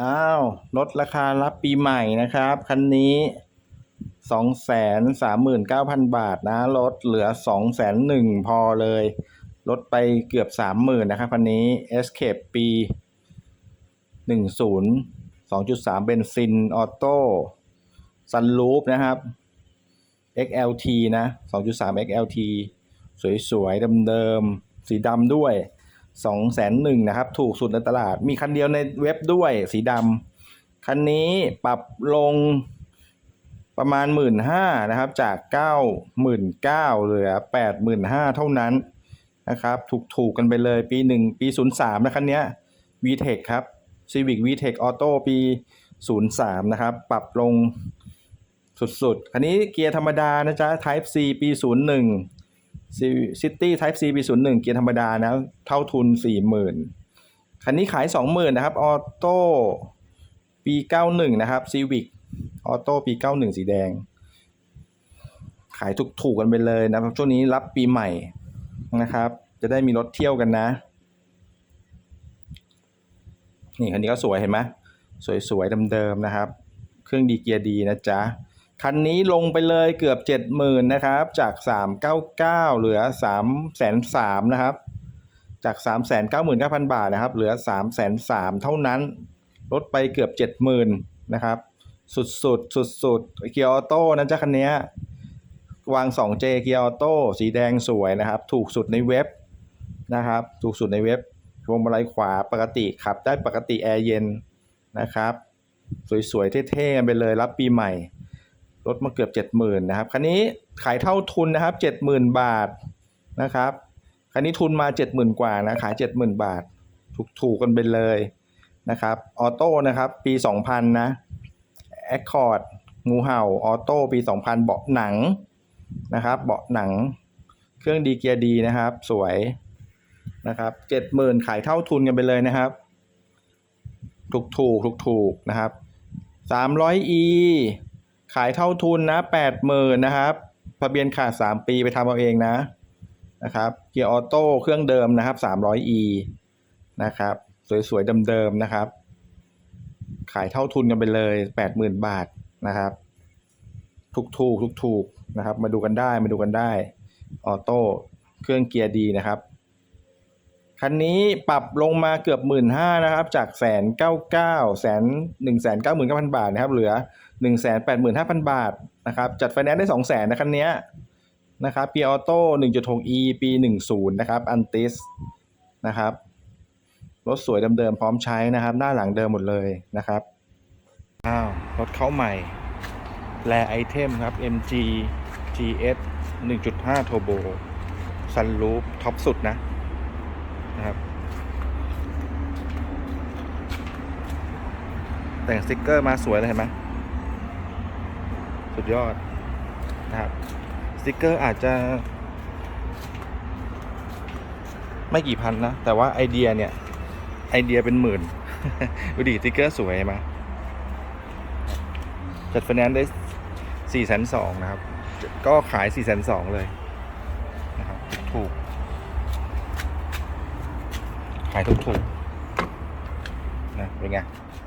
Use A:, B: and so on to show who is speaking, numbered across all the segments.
A: อ้าวลดราคารับปีใหม่นะครับ คันนี้สองแสนสามหมื่นเก้าพันบาทนะลดเหลือสองแสนหนึ่งพอเลย ลดไปเกือบสามหมื่นนะครับคันนี้ Escape ปีหนึ่งศูนย์สองจุดสามเบนซินออโต้ซันลูปนะครับ XLT นะ2.3 XLT สวยๆเดิมๆสีดำด้วย 2 0 0 0 0 0นะครับ ถูกสุดในตลาด มีคันเดียวในเว็บด้วยสีดำคันนี้ปรับลงประมาณ1 5ื่นห้านะครับ จาก99,000เก้าเหลือ85,000เท่านั้นนะครับ ถูกๆกันไปเลยปี1ปี03นย์สามนะคันนี้ VTEC ครับ Civic VTEC Auto ปี03นย์สามนะครับ ปรับลงสุดๆ คันนี้เกียร์ธรรมดานะจ๊ะ Type C ปีศูนย์หนึ่ง 01 City Type C ปี01เกียร์ธรรมดานะ เท่าทุน40,000คันนี้ขาย20,000นนะครับ ออโต้ปี91นะครับ Civic ออโต้ปี91สีแดง ขายถูกๆกันไปเลยนะครับ ช่วงนี้รับปีใหม่นะครับ จะได้มีรถเที่ยวกันนะ นี่คันนี้ก็สวยเห็นไหมสวยๆเดิมๆนะครับ เครื่องดีเกียร์ดีนะจ๊ะ คันนี้ลงไปเลยเกือบ 70,000นะครับ จาก 399 เหลือ 303นะครับ จาก 399,000 บาทนะครับ เหลือ 303 เท่านั้น ลดไปเกือบ 70,000นะครับ สุดๆสุดๆเกียร์ออโต้นะจ๊ะคันนี้วาง 2J เกียร์ออโต้สีแดงสวยนะครับ ถูกสุดในเว็บนะครับ ถูกสุดในเว็บพวงมาลัยขวาปกติขับได้ปกติแอร์เย็นนะครับ สวยๆเท่ๆกันไปเลยรับปีใหม่ ลดมาเกือบ 70,000นะครับคันนี้ขายเท่าทุนนะครับ 70,000 บาทนะครับคันนี้ทุนมา 70,000 กว่านะขาย 70,000 บาท ถูกๆกันไปเลยนะครับออโต้นะครับปี 2000 นะ Accord งูเห่าออโต้ปี 2000 เบาะหนังนะครับ เบาะหนังเครื่องดีเกียร์ดีนะครับ สวยนะครับ70,000ขายเท่าทุนกันไปเลยนะครับ ถูกถูกถูกถูกนะครับ 300e ขายเท่าทุนนะ80,000นนะครับทะเบียนขาด3ปีไปทำเอาเองนะนะครับเกียร์ออโต้เครื่องเดิมนะครับ 300e นะครับสวยๆเดิมๆนะครับ ขายเท่าทุนกันไปเลย80,000บาทนะครับถูกถูกถูกถูกๆนะครับ มาดูกันได้มาดูกันได้ออโต้เครื่องเกียร์ดีนะครับคันนี้ปรับลงมาเกือบหมื่นห้านะครับ จากแสนเก้าเก้าแสนหนึ่งแสนเก้าหมื่นเก้าพันบาทนะครับ เหลือ หนึ่งแสนแปดหมื่นห้าพันบาทนะครับจัดไฟแนนซ์ได้สองแสนนะคันนี้นะครับเปียออโต้หนึ่งจุดหก e ปีหนึ่งศูนย์นะครับอันติสนะครับรถสวยเดิมๆพร้อมใช้นะครับ หน้าหลังเดิมหมดเลยนะครับอ้าวรถเข้าใหม่ แลไอเทมครับ MG GS 1.5 Turbo Sunroof ท็อปสุดนะนะครับ แต่งสติกเกอร์มาสวยเลยเห็นไหม สุดยอดนะครับสติกเกอร์อาจจะ ไม่กี่พันนะ แต่ว่าไอเดียเนี่ย ไอเดียเป็นหมื่นดูดิสติกเกอร์สวยไหมจัดไฟแนนซ์ได้สี่แสนสองนะครับ ก็ขายสี่แสนสองเลยนะครับถูก ขายถูกถูกนะเป็นไง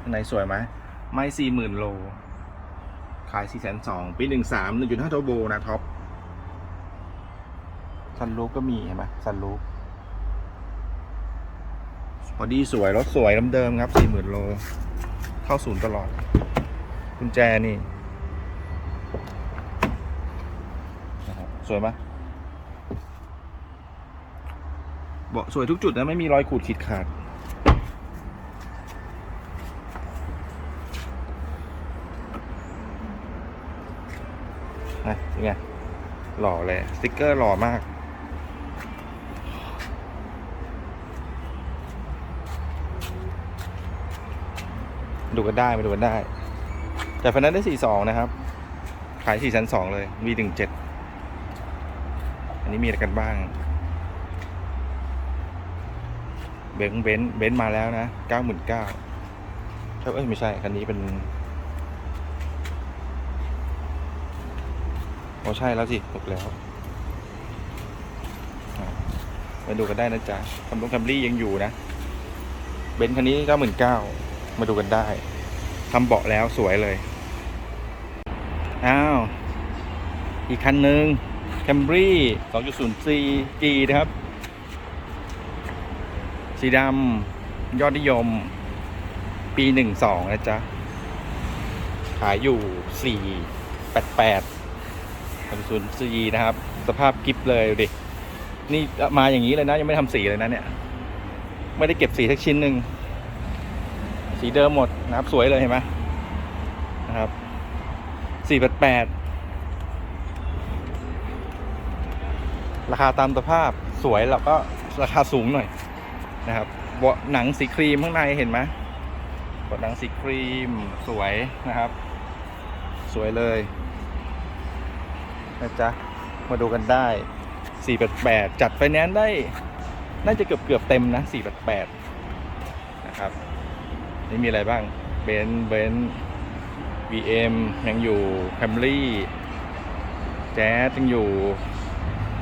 A: ข้างในสวยไหมไม่สี่หมื่นโลายสี่แสนสองปีหนึ่งสามหนึ่งจุดห้าโทโบนะท็อปซันลูปก็มีเห็นไหมซันลูปพอดีสวย รถสวยเดิมๆครับสี่หมื่นโล เข้าศูนย์ตลอด กุญแจนี่นะครับสวยไหมเบาะสวยทุกจุดนะ ไม่มีรอยขูดขีดขาด นะเป็น ไงหล่อเลยสติกเกอร์หล่อมาก ดูกันได้มาดูกันได้ แต่ฟันนั้นได้สี่สองนะครับ ขายสี่ชั้นสองเลยมีถึงเจ็ดอันนี้มีอะไรกันบ้าง เบนเบนเบนมาแล้วนะเก้าหมื่นเก้าเอ้ย ไม่ใช่ คันนี้เป็น อ้ใช่แล้วสิถูกแล้วมาดูกันได้นะจ๊ะคำลงคัมรี่ยังอยู่นะ เบนซ์คันนี้เก้าหมื่นเก้ามาดูกันได้ทำเบาะแล้วสวยเลย อ้าว อีกคันหนึ่ง Camry 2.0 G นะครับ สีดำยอดนิยม ปี 12 นะจ๊ะ ขายอยู่ 488 2.0 G นะครับ สภาพกิฟเลยดิ นี่มาอย่างนี้เลยนะ ยังไม่ทำสีเลยนะเนี่ย ไม่ได้เก็บสีสักชิ้นหนึ่ง สีเดิมหมดนะครับ สวยเลยเห็นไหมนะครับ488ราคาตามสภาพสวยแล้วก็ราคาสูงหน่อยนะครับเบาะหนังสีครีมข้างในเห็นไหมเบาะหนังสีครีมสวยนะครับ สวยเลย นะจ๊ะ มาดูกันได้ 488 จัดไฟแนนซ์ได้ น่าจะเกือบเกือบๆเต็มนะ 488 นะครับ นี่มีอะไรบ้าง เบนเบน VM ยังอยู่ Camry แจ๊สยังอยู่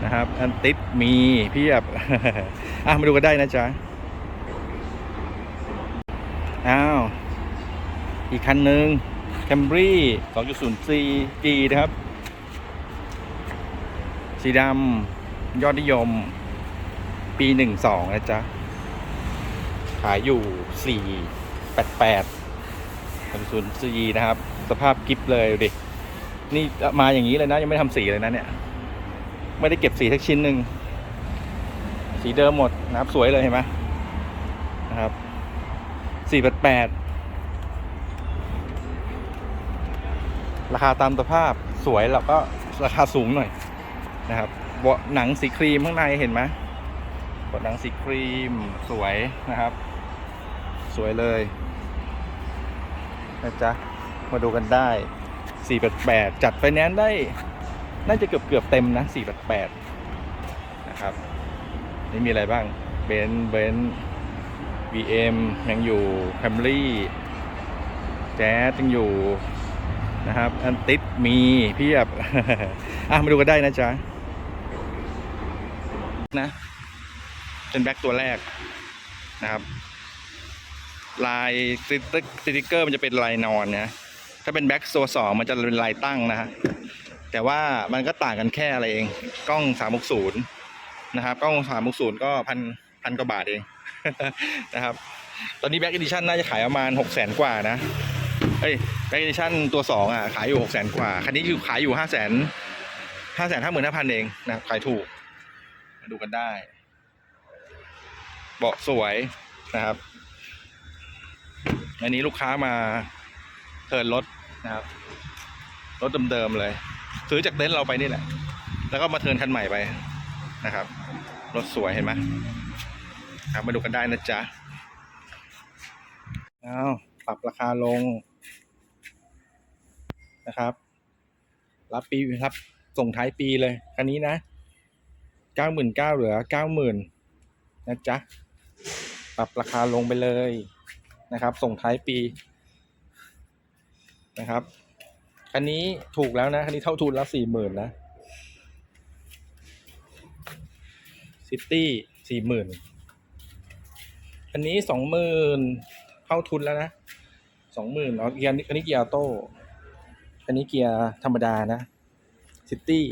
A: นะครับ อันติดมีเพียบ อะ มาดูกันได้นะจ๊ะ อ้าว อีกคันหนึ่ง Camry 2.0 C G นะครับ สีดำยอดนิยม ปี12นะจ๊ะ ขายอยู่488 2.0 C นซีนะครับ สภาพกิฟเลยดิ นี่มาอย่างนี้เลยนะ ยังไม่ทำสีเลยนะเนี่ย ไม่ได้เก็บสีสักชิ้นหนึ่ง สีเดิมหมดนะครับ สวยเลยเห็นไหมนะครับ488ราคาตามสภาพสวยแล้วก็ราคาสูงหน่อย นะครับเบาะหนังสีครีมข้างในเห็นไหมเบาะหนังสีครีมสวยนะครับ สวยเลยนะจ๊ะมาดูกันได้ 488 จัดไฟแนนซ์ได้ น่าจะเกือบเกือบเต็มนะ 488 นะครับ นี่มีอะไรบ้างเบนเบน VM ยังอยู่ Camry แจ๊สยังอยู่นะครับ อันติดมีเพียบ อะ มาดูกันได้นะจ๊ะ นะ เป็นแบ็คตัวแรกนะครับ ลายสติ๊กเกอร์มันจะเป็นลายนอนนะถ้าเป็นแบ็คตัวสองมันจะเป็นลายตั้งนะฮะแต่ว่ามันก็ต่างกันแค่อะไรเอง กล้อง360นย์นะครับกล้อง360ก็พันพันกว่าบาทเองนะครับ ตอนนี้แบ็ก e ิ i ชั่นน่าจะขายประมาณ6 0 0 0 0กว่านะเอ้ยแบ็ก e ิ i ชั่นตัวสองอะขายอยู่6 0 0 0 0กว่า คันนี้คือขายอยู่5 0 0 0 0 0 5 5 5 0 0 0เองนะขายถูก มาดูกันได้ เบาะสวยนะครับ อันนี้ลูกค้ามาเทินรถนะครับ รถเดิมๆเลย ซื้อจากเต็นท์เราไปนี่แหละ แล้วก็มาเทินคันใหม่ไปนะครับ รถสวยเห็นไหมครับมาดูกันได้นะจ๊ะอ้าวปรับราคาลงนะครับ รับปีรับส่งท้ายปีเลยคันนี้นะ เก้าหมื่นเก้าเหลือเก้าหมื่นนะจ๊ะ ปรับราคาลงไปเลยนะครับ ส่งท้ายปีนะครับ คันนี้ถูกแล้วนะ คันนี้เท่าทุนแล้วสี่หมื่นนะซิตี้สี่หมื่นคันนี้สองหมื่นเท่าทุนแล้วนะสองหมื่นอ๋อเกียร์คันนี้เกียร์ออโต้คันนี้เกียร์ธรรมดานะซิตี้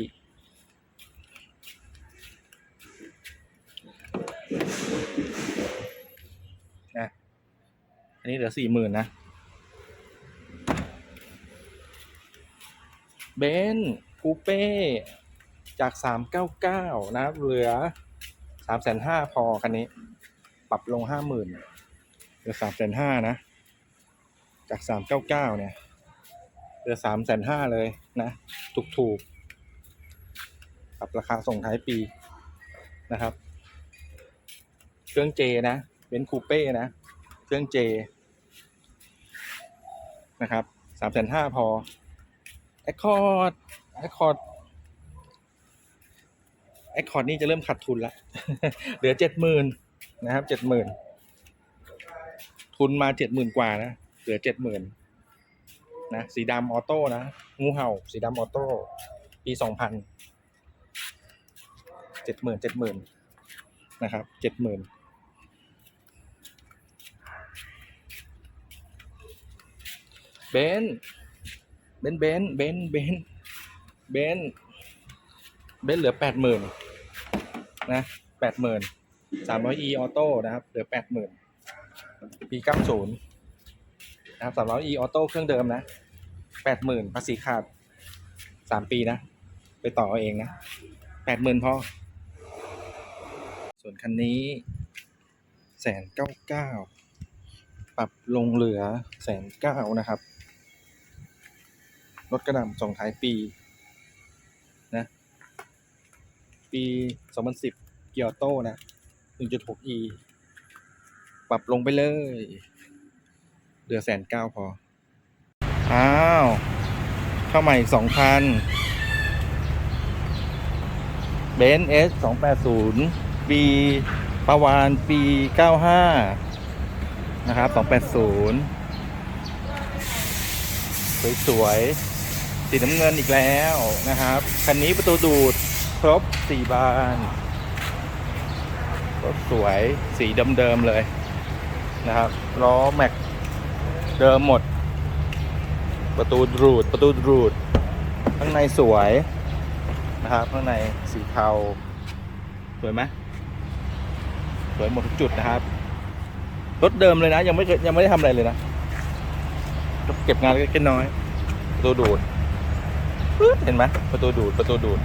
A: อันนี้เหลือสี่หมื่นนะ เบนคูเป้ จากสามเก้าเก้านะครับ เหลือสามแสนห้าพอคันนี้ ปรับลงห้าหมื่นเหลือสามแสนห้านะ จากสามเก้าเก้าเนี่ย เหลือสามแสนห้าเลยนะ ถูกถูกๆปรับราคาส่งท้ายปีนะครับ เครื่องเจนะ เบนคูเป้นะ เครื่องเจ นะครับสามแสนห้าพอแอคคอร์ดแอคคอร์ดแอคคอร์ดนี่จะเริ่มขาดทุนละเหลือเจ็ดหมื่นนะครับเจ็ดหมื่นทุนมาเจ็ดหมื่นกว่านะเหลือเจ็ดหมื่นนะสีดำออโต้นะงูเห่า สีดำออโต้ปีสองพันเจ็ดหมื่นเจ็ดหมื่นนะครับเจ็ดหมื่น เบนเบนเบนเบนเบนเบนเบนเหลือแปดหมื่นนะแปดหมื่นสามร้อย e ออโต้นะครับ เหลือแปดหมื่นปีเก้าศูนย์นะครับสามร้อย e ออโต้เครื่องเดิมนะแปดหมื่นภาษีขาดสามปีนะ ไปต่อเอาเองนะแปดหมื่นพอ ส่วนคันนี้แสนเก้าเก้าปรับลงเหลือแสนเก้านะครับ รถกระดำส่งท้ายปีนะปี 2010 เกียร์โตนะ 1.6e ปรับลงไปเลย เหลือแสนเก้าพอ อ้าว เข้าใหม่อีกสองคันเบนซ์เอสสองแปดศูนย์ปีประวานปีเก้าห้านะครับสองแปดศูนย์สวยๆ สีน้ำเงินอีกแล้วนะครับ คันนี้ประตูดูดครบสี่บานรถสวยสีเดิมๆเลยนะครับล้อแม็กเดิมหมด ประตูดูดประตูดูด ข้างในสวยนะครับ ข้างในสีเทาสวยไหมสวยหมดทุกจุดนะครับรถเดิมเลยนะ ยังไม่เคยยังไม่ได้ทำอะไรเลยนะ เก็บงานเล็กน้อยประตูดูด ปึ๊ดเห็นไหมประตูดูดประตูดูด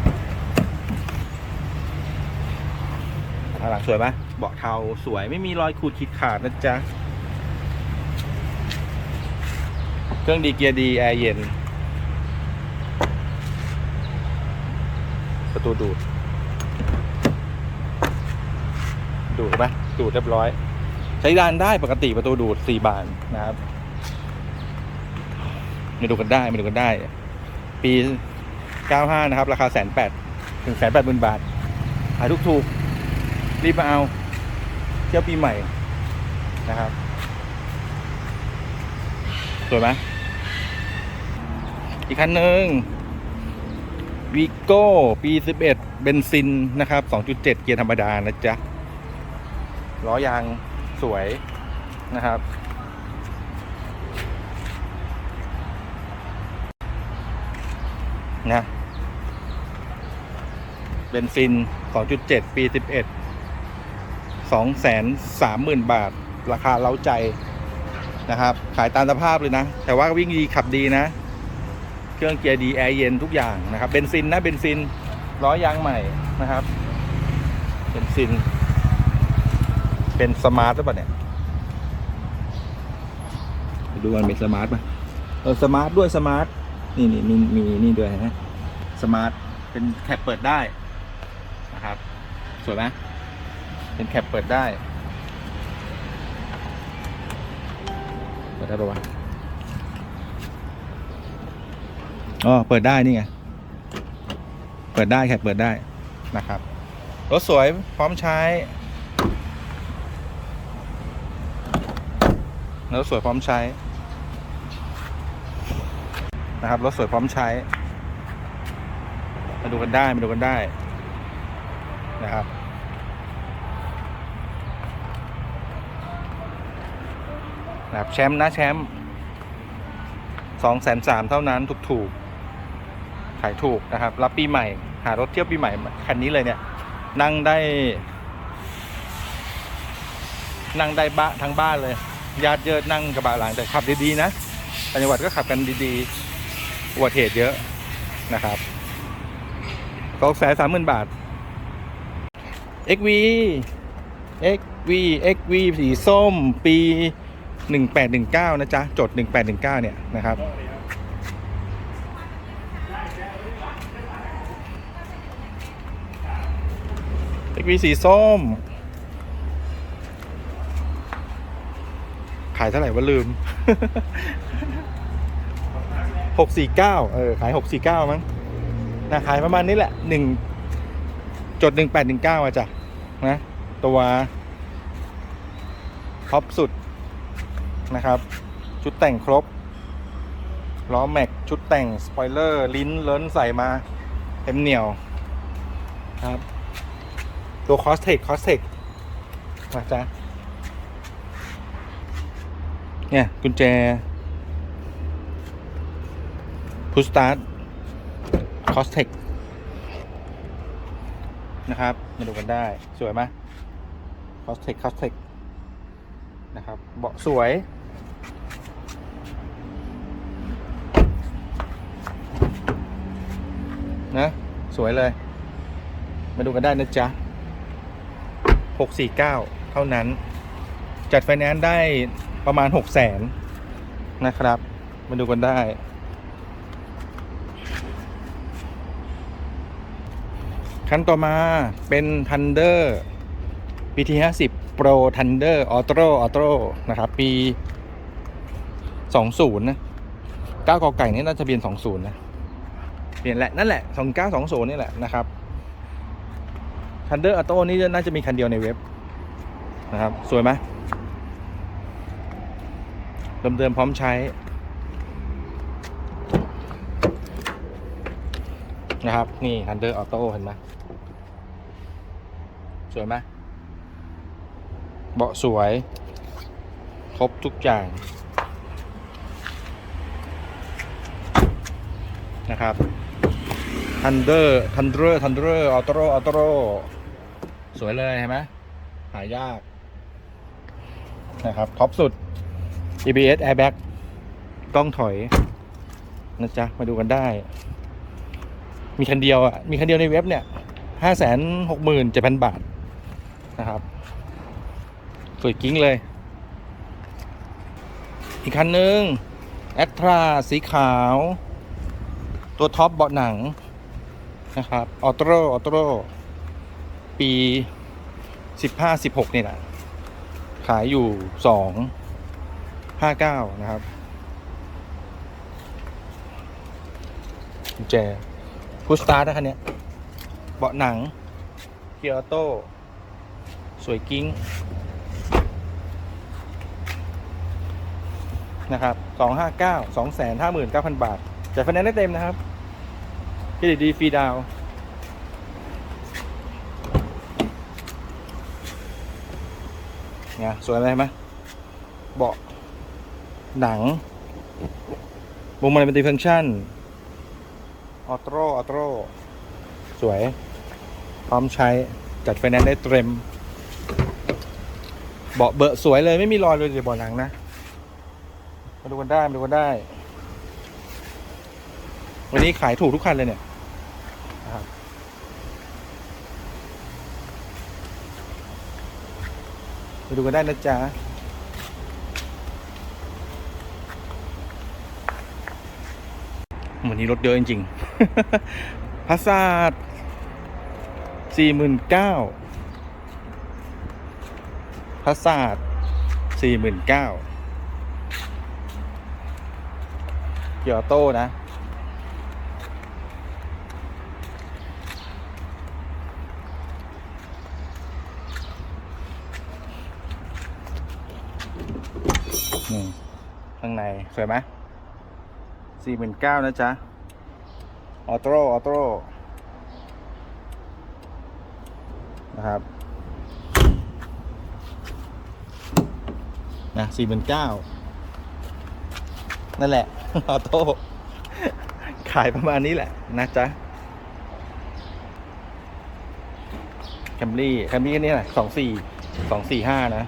A: ข้างหลังสวยไหมเบาะเทาสวยไม่มีรอยขูดขีดขาดนะจ๊ะ เครื่องดีเกียร์ดี แอร์เย็น ประตูดูด ดูดไหมดูดเรียบร้อย ใช้ดานได้ปกติประตูดูดสี่บานนะครับมาดูกันได้มาดูกันได้ ปี 95 นะครับ ราคาแสนแปดถึงแสนแปดหมื่นบาท หาทุกถูกรีบมาเอาเที่ยวปีใหม่นะครับ สวยไหมอีกคันหนึ่งวีโก้ปี 11 เบนซินนะครับ 2.7 เกียร์ธรรมดานะจ๊ะล้อยางสวยนะครับ นะเบนซิน 2.7 ปี 11 230,000 บาท ราคาเล้าใจนะครับ ขายตามสภาพเลยนะ แต่ว่าวิ่งดีขับดีนะ เครื่องเกียร์ดีแอร์เย็นทุกอย่างนะครับ เบนซินนะเบนซินล้อยางใหม่นะครับ เบนซิน เป็นสมาร์ทหรือเปล่าเนี่ยดูมันเป็นสมาร์ทป่ะเออสมาร์ทด้วยสมาร์ท นี่นี่มีมีนี่ด้วยนะสมาร์ทเป็นแคปเปิดได้นะครับสวยไหมเป็นแคปเปิดได้เปิดได้ปะวะอ๋อเปิดได้นี่ไงเปิดได้แค่เปิดได้นะครับรถสวยพร้อมใช้รถสวยพร้อมใช้ นะครับรถสวยพร้อมใช้ มาดูกันได้มาดูกันได้นะครับนะครับแชมป์นะแชมป์สองแสนสามเท่านั้นถูกถูกขายถูกนะครับ รับปีใหม่ หารถเที่ยวปีใหม่คันนี้เลยเนี่ย นั่งได้ นั่งได้บ้าทั้งบ้านเลย ญาติเยอะนั่งกระบะหลังแต่ขับดีๆนะต่างจังหวัดก็ขับกันดีๆ อุบัติเหตุเยอะนะครับสองแสนสามหมื่นบาท XV XV XV สีส้มปี 1819 นะจ๊ะ จด 1819 เนี่ยนะครับ XV สีส้ม ขายเท่าไหร่วะลืม 649เออขาย 649 มั้งนะขายประมาณนี้แหละ1จด1819อะจ้ะนะตัวท็อปสุดนะครับ ชุดแต่งครบล้อแม็กชุดแต่งสปอยเลอร์ ลิ้นเลิ้นใส่มาเต็มเหนียวครับ ตัวคอสเทคคอสเทคนะจ๊ะเนี่ยกุญแจ พุสตาร์ทคอสเทคนะครับ มาดูกันได้สวยไหมคอสเทคคอสเทคนะครับเบาะสวย นะ สวยเลย มาดูกันได้นะจ๊ะ 649 เท่านั้น จัดไฟแนนซ์ได้ประมาณ 6 0 0แสนนะครับ มาดูกันได้ คันต่อมาเป็น Thunder PT 50 Pro Thunder Auto Auto นะครับ ปี 20นะ9กอไก่นี่น่าจะเบียน 20 นะเปลี่ยนแหละ นั่นแหละ 2920 นี่แหละนะครับ Thunder Auto นี่น่าจะมีคันเดียวในเว็บนะครับ สวยไหมเดิมๆพร้อมใช้ นะครับ นี่ Thunder Auto เห็นไหม สวยไหมเบาะสวย ครบทุกอย่างนะครับ Thunder Thunder Thunder Auto Auto สวยเลยเห็นไหมหายาก นะครับท็อปสุด EBS Airbag กล้องถอย นะจ๊ะ มาดูกันได้ มีคันเดียวอะ มีคันเดียวในเว็บเนี่ยห้าแสนหกหมื่นเจ็ดพันบาท นะครับ สวยกิ้งเลย อีกคันหนึ่งแอตราสีขาว ตัวท็อปเบาะหนังนะครับออโต้ออโต้ปีสิบห้าสิบหกนี่แหละขายอยู่สองห้าเก้านะครับกุญแจพุชสตาร์ทนะคันนี้เบาะหนัง เกียร์ออโต้ สวยกิ้งนะครับสองห้าเก้าสองแสนห้าหมื่นเก้าพันบาทจ่ายไฟแนนซ์ได้เต็มนะครับเครดิตดีฟรีดาวเนี่ยสวยอะไรไหมเบาะหนังวงมาลัยเป็นตีฟังก์ชันออโต้ออโต้สวย พร้อมใช้จัดไฟแนนซ์ได้เต็ม เบาะเบอะสวยเลยไม่มีรอยเลยเดี๋ยวเบาะหนังนะ มาดูกันได้มาดูกันได้ วันนี้ขายถูกทุกคันเลยเนี่ยมาดูกันได้นะจ๊ะวันนี้รถเยอะจริงๆพัสซาดสี่หมื่นเก้า พัสซาดสี่หมื่นเก้าเกียร์โต้นะ นี่ ข้างใน สวยไหมสี่หมื่นเก้านะจ๊ะ ออโต้ออโต้นะครับ นะสี่หมื่นเก้านั่นแหละ ออโต้ ขายประมาณนี้แหละ นะจ๊ะแคมรี่แคมรี่นี่แหละสองสี่สองสี่ห้านะ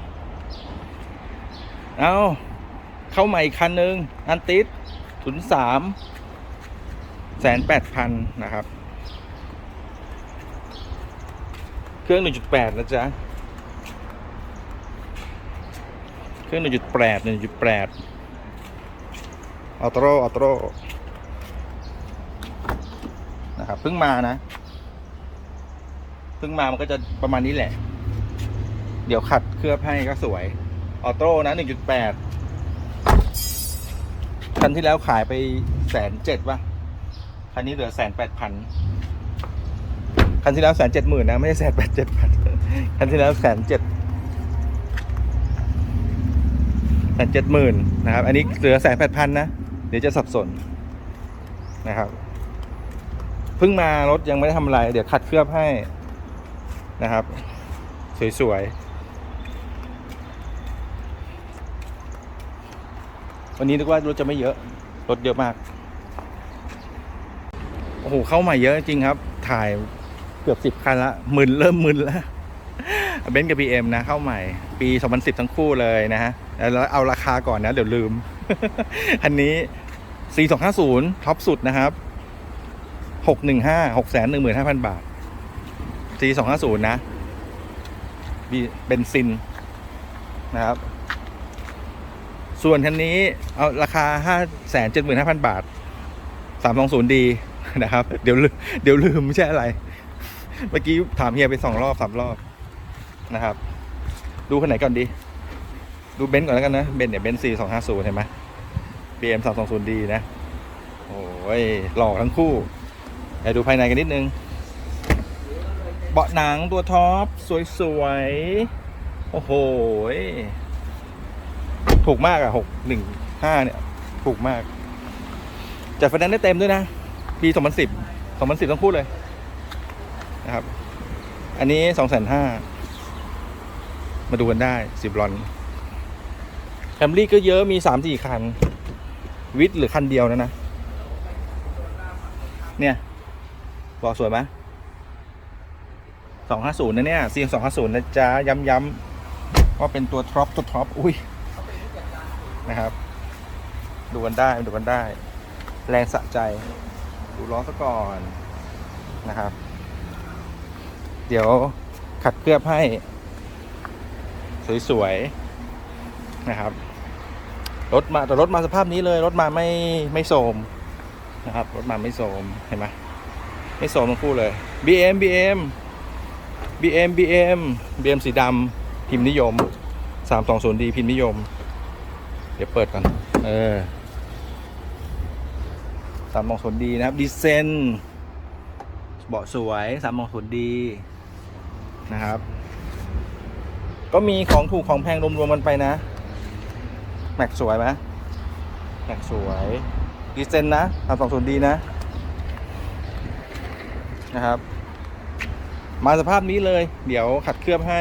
A: เอาเข้าใหม่อีกคันหนึ่งอันติสศูนย์สามแสนแปดพันนะครับ เครื่องหนึ่งจุดแปดนะจ๊ะ เครื่องหนึ่งจุดแปดหนึ่งจุดแปดออโต้ออโต้นะครับเพิ่งมานะเพิ่งมามันก็จะประมาณนี้แหละ เดี๋ยวขัดเคลือบให้ก็สวยออโต้นะหนึ่งจุดแปดคันที่แล้วขายไปแสนเจ็ดป่ะ คันนี้เหลือแสนแปดพันคันที่แล้วแสนเจ็ดหมื่นนะ ไม่ใช่แสนแปดเจ็ดพันคันที่แล้วแสนเจ็ด แสนเจ็ดหมื่นนะครับ อันนี้เหลือแสนแปดพันนะ เดี๋ยวจะสับสนนะครับเพิ่งมารถยังไม่ได้ทำอะไร เดี๋ยวขัดเคลือบให้นะครับ สวยๆ วันนี้นึกว่ารถจะไม่เยอะ รถเยอะมาก โอ้โห เข้ามาเยอะจริงครับ ถ่ายเกือบสิบคันละหมื่นเริ่มหมื่นล้วเบนซ์กับ BM นะ เข้าใหม่ ปี 2010 ทั้งคู่เลยนะฮะ แล้วเอาราคาก่อนนะ เดี๋ยวลืม อันนี้ 4250 ท็อปสุดนะครับ 615 615,000 บาท 4250 นะบีเบนซินนะครับ ส่วนคันนี้เอาราคา 575,000 บาท 320ดีนะครับ เดี๋ยวเดี๋ยวลืมไม่ใช่อะไร เมื่อกี้ถามเฮียไปสองรอบสามรอบนะครับ ดูคันไหนก่อนดี ดูเบนซ์ก่อนแล้วกันนะ เบนซ์เนี่ยเบนซ์สี่สองห้าศูนย์เห็นไหม BM สามสองศูนย์ดีนะ โอ้ย หล่อทั้งคู่ไปดูภายในกันนิดนึง เบาะหนังตัวท็อป สวยๆ โอ้โห ถูกมากอะหกหนึ่งห้าเนี่ย ถูกมาก จัดไฟแนนซ์ได้เต็มด้วยนะ ปีสองพันสิบสองพันสิบต้องพูดเลย นะครับ อันนี้สองแสนห้ามาดูกันได้สิบรอน แคมรี่ก็เยอะมีสามสี่คัน วิทหรือคันเดียวนะนะ เนี่ย บอกสวยไหมสองห้าศูนย์นะเนี่ยซีสองห้าศูนย์นะจ๊ะย้ำย้ำๆว่าเป็นตัวท็อปตัวท็อปอุ้ยนะครับ ดูกันได้ดูกันได้ แรงสะใจ ดูล้อซะก่อนนะครับ เดี๋ยวขัดเคลือบให้ สวย ๆ นะครับ รถมาแต่รถมาสภาพนี้เลยรถมาไม่ไม่โสมนะครับรถมาไม่โสมเห็นไหมไม่โสมทั้งคู่เลย BM BM BM BM BM สีดำพิมพ์นิยม 320D พิมพ์นิยม เดี๋ยวเปิดก่อนเออสามมองสนดีนะครับดีเซนเบาะสวยสามมองสนดีนะครับ ก็มีของถูกของแพงรวมๆกันไปนะ แม็กสวยไหมแม็กสวยดีเซนนะสามสองศูนย์ดีนะ นะครับ มาสภาพนี้เลย เดี๋ยวขัดเคลือบให้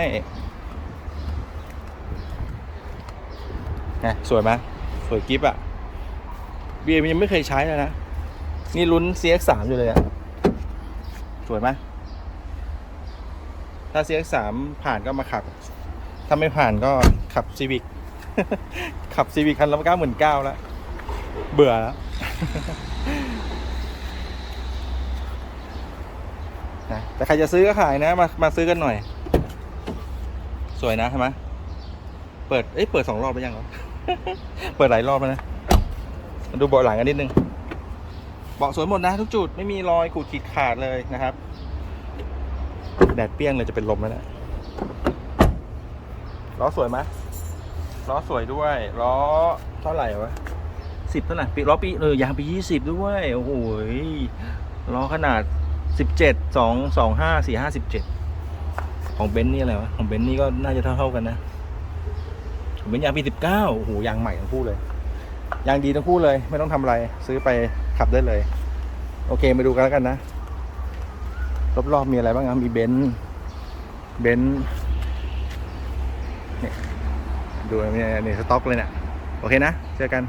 A: ไงสวยไหมสวยกิฟอะเบีเอ็มยังไม่เคยใช้เลยนะ นี่ลุ้น CX3 อยู่เลยอะสวยไหมถ้า CX3 ผ่านก็มาขับ ถ้าไม่ผ่านก็ขับ Civic ขับ Civic คันละเก้าหมื่นเก้าแล้ว เบื่อแล้วนะแต่ใครจะซื้อก็ขายนะ มามาซื้อกันหน่อย สวยนะใช่ไหมเปิดเอ้ยเปิดสองรอบไปยังเหรอเปิดหลายรอบแล้วนะมาดูเบาะหลังกันนิดนึงเบาะสวยหมดนะทุกจุดไม่มีรอยขูดขีดขาดเลยนะครับ แดดเปรี้ยงเลยจะเป็นลมแล้วนะล้อสวยไหม ล้อสวยด้วยล้อเท่าไหร่วะสิบเท่าไหร่ปีล้อปีเออยางปียี่สิบด้วยโอ้โหยล้อขนาดสิบเจ็ดสองสองห้าสี่ห้าสิบเจ็ดของเบนซ์นี่อะไรวะของเบนซ์นี่ก็น่าจะเท่าเท่ากันนะของเบนซ์ยางปีสิบเก้าโอ้โหยางใหม่ทั้งคู่เลยยางดีทั้งคู่เลย ไม่ต้องทำอะไรซื้อไปขับได้เลย โอเคมาดูกันแล้วกันนะ รอบๆมีอะไรบ้างครับมีเบนซ์เบนซ์ ดูเนี่ยนี่สต็อกเลยเนี่ยโอเคนะ เจอกัน